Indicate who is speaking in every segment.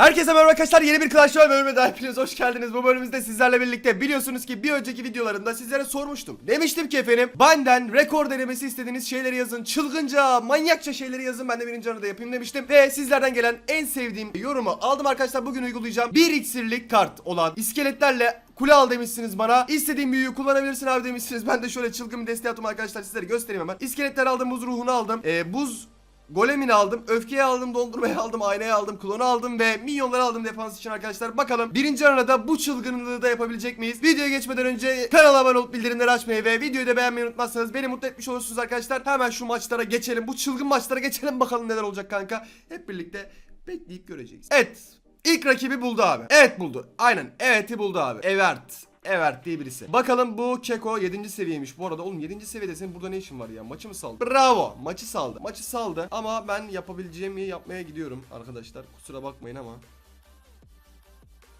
Speaker 1: Herkese merhaba arkadaşlar yeni bir Clash Royale bölümüne daha hepiniz hoş geldiniz. Bu bölümümüzde sizlerle birlikte biliyorsunuz ki bir önceki videolarımda sizlere sormuştum. Demiştim ki efendim benden rekor denemesi istediğiniz şeyleri yazın. Çılgınca, manyakça şeyleri yazın. Ben de birinci anıda yapayım demiştim. Ve sizlerden gelen en sevdiğim yorumu aldım arkadaşlar. Bugün uygulayacağım. Bir iksirlik kart olan iskeletlerle Kule al demişsiniz bana. İstediğin büyüyü kullanabilirsin abi demişsiniz. Ben de şöyle çılgın bir deste attım arkadaşlar sizlere göstereyim hemen. İskeletler aldım, buz ruhunu aldım. Ee, buz Golemini aldım, öfkeyi aldım, dondurmayı aldım, aynayı aldım, klonu aldım ve minyonları aldım defans için arkadaşlar. Bakalım birinci arada bu çılgınlığı da yapabilecek miyiz? Videoya geçmeden önce kanala abone olup bildirimleri açmayı ve videoyu da beğenmeyi unutmazsanız beni mutlu etmiş olursunuz arkadaşlar. Hemen şu maçlara geçelim. Bu çılgın maçlara geçelim bakalım neler olacak kanka. Hep birlikte bekleyip göreceğiz. Evet. İlk rakibi buldu abi. Evet buldu. Aynen. Evet'i buldu abi. Evet. Evert diye birisi. Bakalım bu Keko 7. seviyeymiş. Bu arada oğlum 7. seviyedesin. Burada ne işin var ya? Maçı mı saldı? Bravo. Maçı saldı. Maçı saldı. Ama ben yapabileceğimi yapmaya gidiyorum arkadaşlar. Kusura bakmayın ama.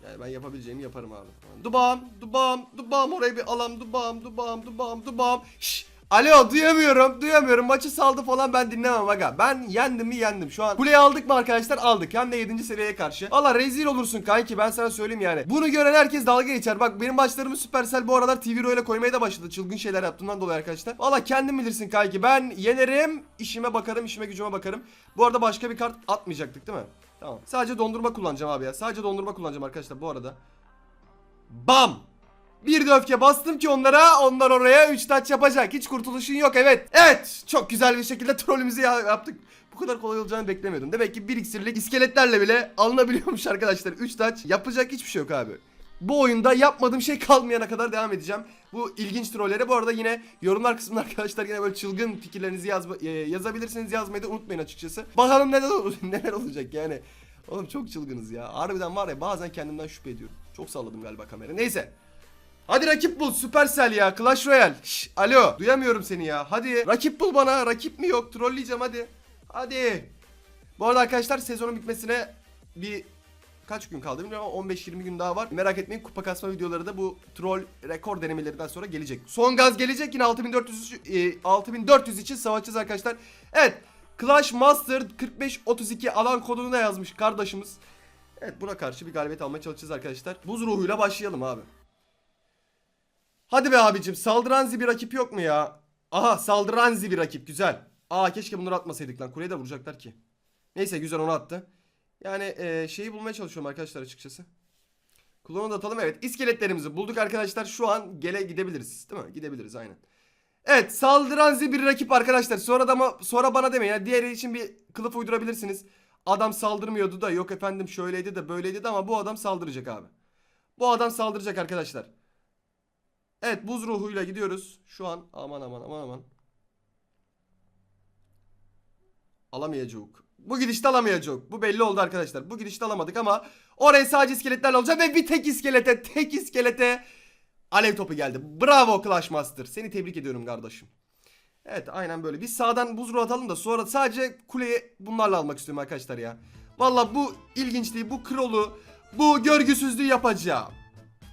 Speaker 1: Yani ben yapabileceğimi yaparım abi. Dubam, dubam, dubam oraya bir alam, dubam, dubam, dubam, dubam. Şşş. Alo duyamıyorum duyamıyorum maçı saldı falan ben dinlemem aga. Ben yendim mi yendim şu an. Kuleyi aldık mı arkadaşlar aldık. Hem de 7. seviyeye karşı. Valla rezil olursun kanki ben sana söyleyeyim yani. Bunu gören herkes dalga geçer. Bak benim maçlarımı Supercell bu aralar TV Roy'la koymaya da başladı. Çılgın şeyler yaptığımdan dolayı arkadaşlar. Valla kendin bilirsin kanki ben yenerim işime bakarım işime gücüme bakarım. Bu arada başka bir kart atmayacaktık değil mi? Tamam. Sadece dondurma kullanacağım abi ya. Sadece dondurma kullanacağım arkadaşlar bu arada. Bam! Bir de öfke bastım ki onlara onlar oraya 3 taç yapacak. Hiç kurtuluşun yok evet. Evet çok güzel bir şekilde trollümüzü yaptık. Bu kadar kolay olacağını beklemiyordum. Demek ki bir iksirlik iskeletlerle bile alınabiliyormuş arkadaşlar. 3 taç yapacak hiçbir şey yok abi bu oyunda yapmadığım şey kalmayana kadar devam edeceğim. Bu ilginç trollere bu arada yine yorumlar kısmında arkadaşlar yine böyle çılgın fikirlerinizi yazma, e, yazabilirsiniz yazmayı da unutmayın açıkçası. Bakalım neler, ol neler olacak yani. Oğlum çok çılgınız ya. Harbiden var ya bazen kendimden şüphe ediyorum. Çok salladım galiba kamera. Neyse. Hadi rakip bul Supercell ya Clash Royale. Şş, alo duyamıyorum seni ya. Hadi rakip bul bana. Rakip mi yok? Trolleyeceğim hadi. Hadi. Bu arada arkadaşlar sezonun bitmesine bir kaç gün kaldı bilmiyorum ama 15-20 gün daha var. Merak etmeyin kupa kasma videoları da bu troll rekor denemelerinden sonra gelecek. Son gaz gelecek yine 6400 e, 6400 için savaşacağız arkadaşlar. Evet Clash Master 4532 alan kodunu da yazmış kardeşimiz. Evet buna karşı bir galibiyet almaya çalışacağız arkadaşlar. Buz ruhuyla başlayalım abi. Hadi be abicim saldıranzi bir rakip yok mu ya? Aha saldıranzi bir rakip güzel. Aa keşke bunları atmasaydık lan. Kuleye de vuracaklar ki. Neyse güzel onu attı. Yani e, şeyi bulmaya çalışıyorum arkadaşlar açıkçası. Klonu da atalım evet. İskeletlerimizi bulduk arkadaşlar. Şu an gele gidebiliriz değil mi? Gidebiliriz aynen. Evet saldıranzi bir rakip arkadaşlar. Sonra da ama, sonra bana demeyin. Yani diğeri için bir kılıf uydurabilirsiniz. Adam saldırmıyordu da yok efendim şöyleydi de böyleydi de ama bu adam saldıracak abi. Bu adam saldıracak arkadaşlar. Evet buz ruhuyla gidiyoruz. Şu an aman aman aman aman. Alamayacağız. Bu gidişte alamayacağız. Bu belli oldu arkadaşlar. Bu gidişte alamadık ama oraya sadece iskeletlerle olacak ve bir tek iskelete, tek iskelete alev topu geldi. Bravo Clash Master. Seni tebrik ediyorum kardeşim. Evet aynen böyle. Biz sağdan buz ruh atalım da sonra sadece kuleyi bunlarla almak istiyorum arkadaşlar ya. Valla bu ilginçliği, bu krolu, bu görgüsüzlüğü yapacağım.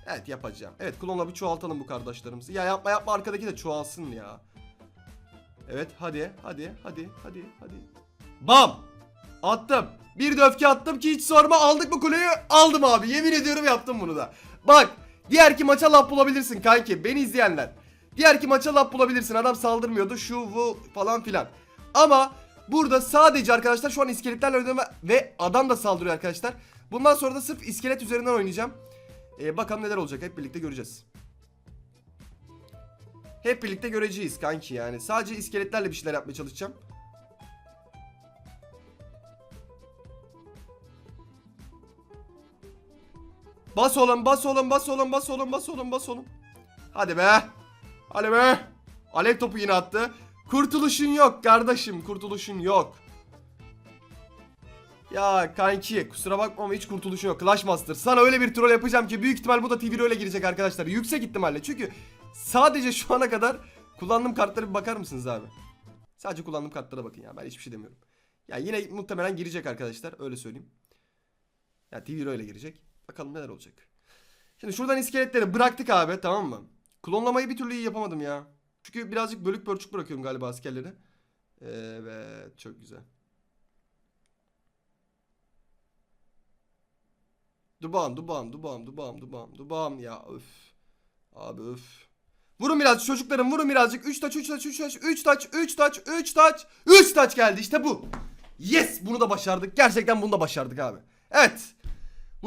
Speaker 1: Evet yapacağım. Evet klonla bir çoğaltalım bu kardeşlerimizi. Ya yapma yapma arkadaki de çoğalsın ya. Evet hadi hadi hadi hadi hadi. Bam! Attım. Bir de öfke attım ki hiç sorma aldık bu kuleyi aldım abi. Yemin ediyorum yaptım bunu da. Bak diğer ki maça laf bulabilirsin kanki beni izleyenler. Diğer ki maça laf bulabilirsin adam saldırmıyordu şu bu falan filan. Ama burada sadece arkadaşlar şu an iskeletlerle oynuyorum ve adam da saldırıyor arkadaşlar. Bundan sonra da sırf iskelet üzerinden oynayacağım. E, bakalım neler olacak hep birlikte göreceğiz. Hep birlikte göreceğiz kanki yani. Sadece iskeletlerle bir şeyler yapmaya çalışacağım. Bas oğlum bas oğlum bas oğlum bas oğlum bas oğlum bas oğlum. Hadi be. Hadi be. Alev topu yine attı. Kurtuluşun yok kardeşim kurtuluşun yok. Ya kanki kusura bakma ama hiç kurtuluşun yok. Clash Master sana öyle bir troll yapacağım ki büyük ihtimal bu da TV'ye öyle girecek arkadaşlar. Yüksek ihtimalle çünkü sadece şu ana kadar kullandığım kartlara bir bakar mısınız abi? Sadece kullandığım kartlara bakın ya ben hiçbir şey demiyorum. Ya yine muhtemelen girecek arkadaşlar öyle söyleyeyim. Ya TV öyle girecek. Bakalım neler olacak. Şimdi şuradan iskeletleri bıraktık abi tamam mı? Klonlamayı bir türlü iyi yapamadım ya. Çünkü birazcık bölük pörçük bırakıyorum galiba askerleri. Ee, evet çok güzel. Dubam, dubam, dubam, dubam, dubam, dubam ya öf. Abi öf. Vurun biraz çocuklarım vurun birazcık. 3 taç 3 taç 3 taç 3 taç 3 taç 3 taç 3 taç geldi işte bu. Yes bunu da başardık. Gerçekten bunu da başardık abi. Evet.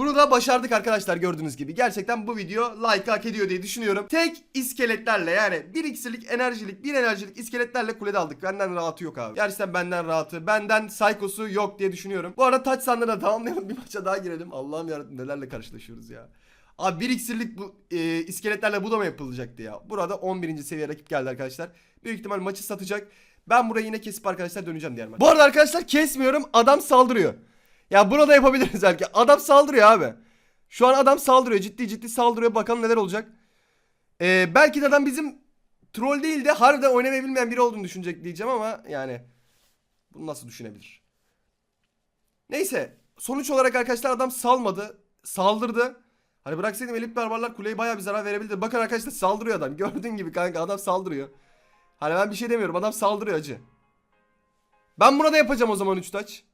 Speaker 1: Bunu da başardık arkadaşlar gördüğünüz gibi. Gerçekten bu video like hak ediyor diye düşünüyorum. Tek iskeletlerle yani bir iksirlik enerjilik bir enerjilik iskeletlerle kulede aldık. Benden rahatı yok abi. Gerçekten benden rahatı. Benden psychosu yok diye düşünüyorum. Bu arada taç sandığına tamamlayalım bir maça daha girelim. Allah'ım yarabbim nelerle karşılaşıyoruz ya. Abi bir iksirlik bu e, iskeletlerle bu da mı yapılacaktı ya? Burada 11. seviye rakip geldi arkadaşlar. Büyük ihtimal maçı satacak. Ben burayı yine kesip arkadaşlar döneceğim diğer maç. Bu arada arkadaşlar kesmiyorum. Adam saldırıyor. Ya bunu da yapabiliriz belki. Adam saldırıyor abi. Şu an adam saldırıyor. Ciddi ciddi saldırıyor. Bakalım neler olacak. Ee, belki de adam bizim troll değil de harbiden oynamayı bilmeyen biri olduğunu düşünecek diyeceğim ama yani bunu nasıl düşünebilir? Neyse. Sonuç olarak arkadaşlar adam salmadı. Saldırdı. Hani bıraksaydım elit barbarlar kuleyi bayağı bir zarar verebilirdi. Bakın arkadaşlar saldırıyor adam. Gördüğün gibi kanka adam saldırıyor. Hani ben bir şey demiyorum. Adam saldırıyor acı. Ben buna da yapacağım o zaman 3 taç.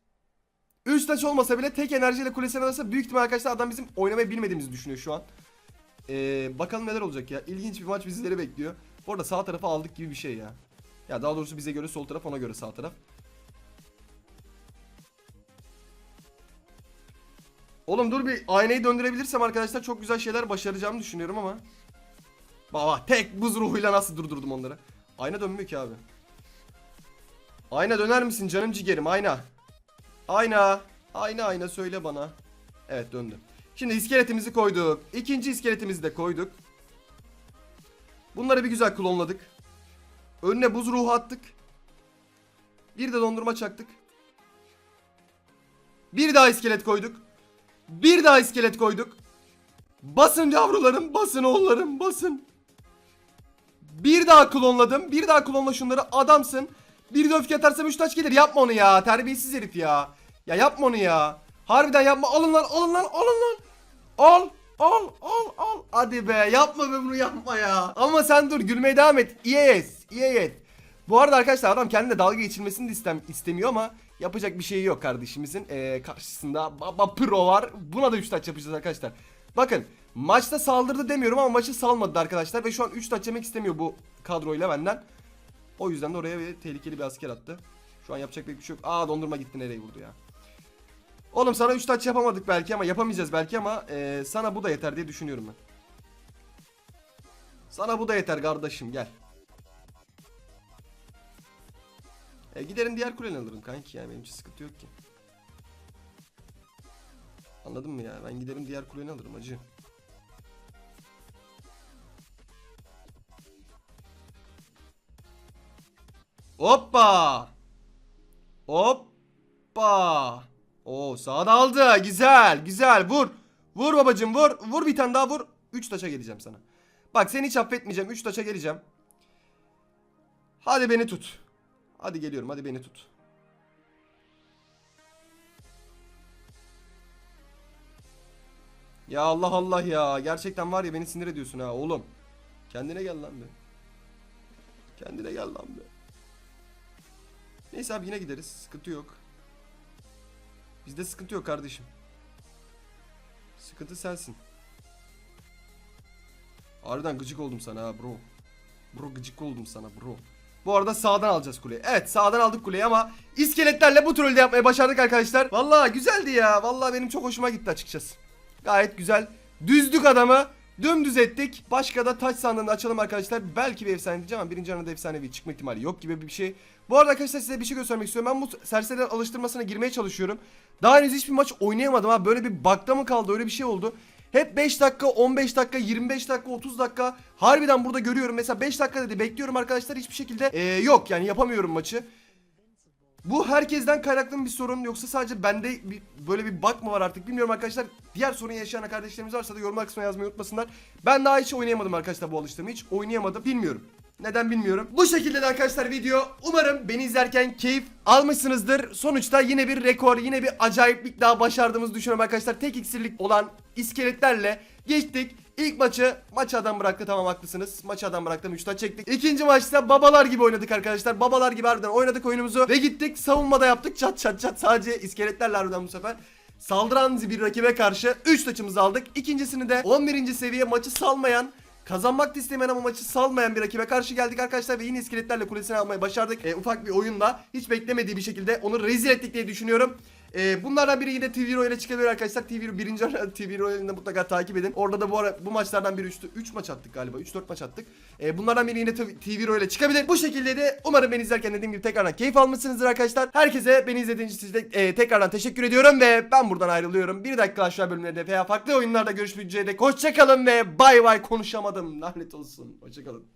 Speaker 1: 3 taç olmasa bile tek enerjiyle kulesine alırsa büyük ihtimal arkadaşlar adam bizim oynamayı bilmediğimizi düşünüyor şu an. Ee, bakalım neler olacak ya. İlginç bir maç bizleri bekliyor. Bu arada sağ tarafı aldık gibi bir şey ya. Ya daha doğrusu bize göre sol taraf ona göre sağ taraf. Oğlum dur bir aynayı döndürebilirsem arkadaşlar çok güzel şeyler başaracağımı düşünüyorum ama. Baba tek buz ruhuyla nasıl durdurdum onları. Ayna dönmüyor ki abi. Ayna döner misin canım ciğerim ayna. Ayna. Ayna ayna söyle bana. Evet döndü. Şimdi iskeletimizi koyduk. İkinci iskeletimizi de koyduk. Bunları bir güzel klonladık. Önüne buz ruhu attık. Bir de dondurma çaktık. Bir daha iskelet koyduk. Bir daha iskelet koyduk. Basın yavrularım, basın oğullarım, basın. Bir daha klonladım. Bir daha klonla şunları adamsın. Bir de öfke atarsam 3 taş gelir. Yapma onu ya. Terbiyesiz herif ya. Ya yapma onu ya. Harbiden yapma. Alın lan alın lan alın lan. Al. Al al al. Hadi be yapma be bunu yapma ya. Ama sen dur gülmeye devam et. Yes. Yes. Bu arada arkadaşlar adam kendine dalga geçilmesini de istem istemiyor ama yapacak bir şey yok kardeşimizin. Ee, karşısında Baba Pro var. Buna da 3 taç yapacağız arkadaşlar. Bakın maçta saldırdı demiyorum ama maçı salmadı arkadaşlar. Ve şu an 3 taç yemek istemiyor bu kadroyla benden. O yüzden de oraya bir tehlikeli bir asker attı. Şu an yapacak bir şey yok. Aa dondurma gitti nereye vurdu ya. Oğlum sana 3 taç yapamadık belki ama yapamayacağız belki ama e, sana bu da yeter diye düşünüyorum ben. Sana bu da yeter kardeşim gel. E, giderim diğer kuleni alırım kanki yani benim için sıkıntı yok ki. Anladın mı ya? Ben giderim diğer kuleni alırım acı. Hoppa! Hoppa! Oo sağda aldı. Güzel, güzel. Vur. Vur babacım vur. Vur bir tane daha vur. 3 taça geleceğim sana. Bak seni hiç affetmeyeceğim. 3 taça geleceğim. Hadi beni tut. Hadi geliyorum. Hadi beni tut. Ya Allah Allah ya. Gerçekten var ya beni sinir ediyorsun ha oğlum. Kendine gel lan be. Kendine gel lan be. Neyse abi yine gideriz. Sıkıntı yok. Bizde sıkıntı yok kardeşim. Sıkıntı sensin. Harbiden gıcık oldum sana ha bro. Bro gıcık oldum sana bro. Bu arada sağdan alacağız kuleyi. Evet sağdan aldık kuleyi ama iskeletlerle bu trolü de yapmayı başardık arkadaşlar. Vallahi güzeldi ya. Vallahi benim çok hoşuma gitti açıkçası. Gayet güzel. Düzdük adamı. Dümdüz ettik. Başka da taç sandığını açalım arkadaşlar. Belki bir efsane diyeceğim ama birinci anında efsanevi çıkma ihtimali yok gibi bir şey. Bu arada arkadaşlar size bir şey göstermek istiyorum. Ben bu serseriler alıştırmasına girmeye çalışıyorum. Daha henüz hiçbir maç oynayamadım ha. Böyle bir bakta mı kaldı öyle bir şey oldu. Hep 5 dakika, 15 dakika, 25 dakika, 30 dakika. Harbiden burada görüyorum. Mesela 5 dakika dedi bekliyorum arkadaşlar. Hiçbir şekilde ee, yok yani yapamıyorum maçı. Bu herkesten kaynaklı bir sorun yoksa sadece bende bir, böyle bir bug mı var artık bilmiyorum arkadaşlar. Diğer sorun yaşayan kardeşlerimiz varsa da yorumlar kısmına yazmayı unutmasınlar. Ben daha hiç oynayamadım arkadaşlar bu alıştırmayı. Hiç oynayamadım. Bilmiyorum. Neden bilmiyorum. Bu şekilde de arkadaşlar video. Umarım beni izlerken keyif almışsınızdır. Sonuçta yine bir rekor, yine bir acayiplik daha başardığımızı düşünüyorum arkadaşlar. Tek iksirlik olan iskeletlerle geçtik. İlk maçı maçı adam bıraktı tamam haklısınız. Maçı adam bıraktım 3 taç çektik. İkinci maçta babalar gibi oynadık arkadaşlar. Babalar gibi harbiden oynadık oyunumuzu ve gittik savunmada yaptık çat çat çat sadece iskeletlerle harbiden bu sefer. saldıran bir rakibe karşı 3 taçımızı aldık. İkincisini de 11. seviye maçı salmayan Kazanmak da istemeyen ama maçı salmayan bir rakibe karşı geldik arkadaşlar ve yine iskeletlerle kulesini almayı başardık. E, ufak bir oyunda hiç beklemediği bir şekilde onu rezil ettik diye düşünüyorum. E, bunlardan biri yine TV Royal'e çıkabilir arkadaşlar. TV birinci ara- TV Royal'ini mutlaka takip edin. Orada da bu ara bu maçlardan biri 3 3 maç attık galiba. 3 4 maç attık. E, bunlardan biri yine TV Royal'e çıkabilir. Bu şekilde de umarım beni izlerken dediğim gibi tekrardan keyif almışsınızdır arkadaşlar. Herkese beni izlediğiniz için de, e, tekrardan teşekkür ediyorum ve ben buradan ayrılıyorum. Bir dakika aşağı bölümlerinde veya farklı oyunlarda görüşmek üzere. Hoşçakalın ve bay bay konuşamadım. Lanet olsun. Hoşçakalın.